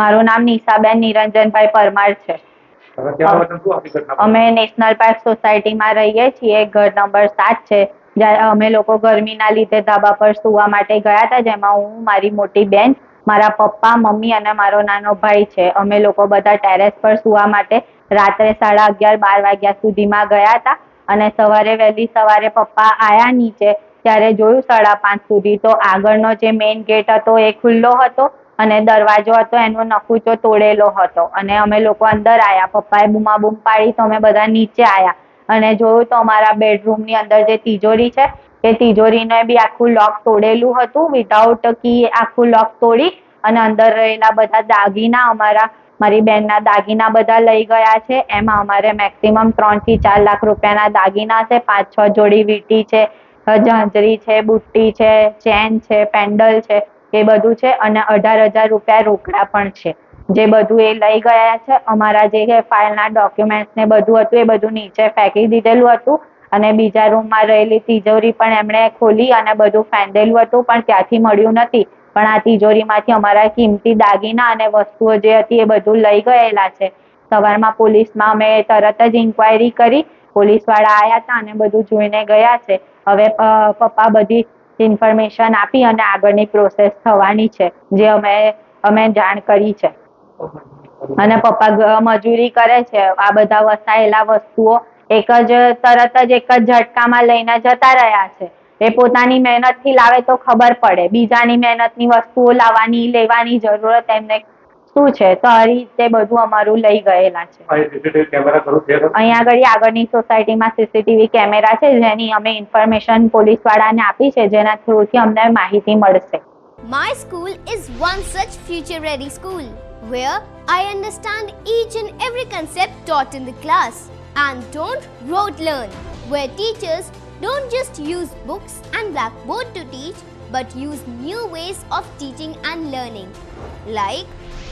મારું નામ નિશાબેન નિરંજનભાઈ પરમાર છે. અમે નેશનલ પાર્ક સોસાયટીમાં રહીએ છીએ ઘર નંબર સાત છે. જ્યારે અમે લોકો ગરમીના લીધે ધાબા પર સુવા માટે ગયા હતા જેમાં હું મારી મોટી બેન મારા પપ્પા મમ્મી અને મારો નાનો ભાઈ છે. અમે લોકો બધા ટેરેસ પર સુવા માટે રાત્રે સાડા અગિયાર બાર વાગ્યા સુધીમાં ગયા હતા અને સવારે વહેલી સવારે પપ્પા આયા નીચે. ત્યારે જોયું સાડા પાંચ સુધી. તો આગળનો જે મેઇન ગેટ હતો એ ખુલ્લો હતો. અને દરવાજો હતો, એનો નકુચો તોડેલો હતો. અને અમે લોકો અંદર આયા. પપ્પાએ બૂમાબૂમ પાડી તો અમે બધા નીચે આયા. અને જોયું તો અમારા બેડરૂમની અંદર જે તિજોરી છે, એ તિજોરીને બી આખું લોક તોડેલું હતું. વિધાઉટ કી આખું લોક તોડી અને અંદર રહેલા બધા દાગીના, અમારા, મારી બેનના દાગીના બધા લઈ ગયા છે. એમાં અમારે મેક્સિમમ ત્રણથી ચાર લાખ રૂપિયાના દાગીના છે, પાંચ છ જોડી વીંટી છે, ઝાંઝરી છે, બુટ્ટી છે, ચેન છે, પેન્ડલ છે. એ બધું છે અને અઢાર હજાર રૂપિયા રોકડા પણ છે. જે બધું એ લઈ ગયા છે, અમારા જે ફાઇલના ડોક્યુમેન્ટ્સ ને બધું હતું, એ બધું નીચે ફેંકી દીધેલું હતું અને બીજા રૂમમાં રહેલી તિજોરી પણ એમણે ખોલી અને બધું ફેંદેલું હતું, પણ ત્યાંથી મળ્યું નથી. પણ આ તિજોરીમાંથી અમારા કિંમતી દાગીના અને વસ્તુઓ જે હતી એ બધું લઈ ગયેલા છે. સવારમાં પોલીસમાં અમે તરત જ ઇન્ક્વાયરી કરી, પોલીસવાળા આવ્યા હતા અને બધું જોઈને ગયા છે. હવે પપ્પા બધી ઇન્ફોર્મેશન આપી અને આગળની પ્રોસેસ થવાની છે, જે અમે અમે જાણ કરી છે. અને પપ્પા મજૂરી કરે છે. આ બધા વસાયેલા વસ્તુઓ એક જ, તરત જ એક જ ઝટકામાં લઈને જતા રહ્યા છે. એ પોતાની મહેનતથી લાવે તો ખબર પડે. બીજાની મહેનતની વસ્તુઓ લાવવાની, લેવાની જરૂરત એમને શું છે તો આ રીતે બધું અમારું લઈ ગયેલા છે આ સીસીટીવી કેમેરા ખરું છે ખરું? અહીંયા આગળ આગળની સોસાયટીમાં સીસીટીવી કેમેરા છે જેની અમે ઇન્ફોર્મેશન પોલીસ વાળાને આપી છે જેના થ્રુથી અમને માહિતી મળશે My school is one such future ready school where I understand each and every concept taught in the class and don't rote learn, where teachers don't just use books and blackboard to teach but use new ways of teaching and learning like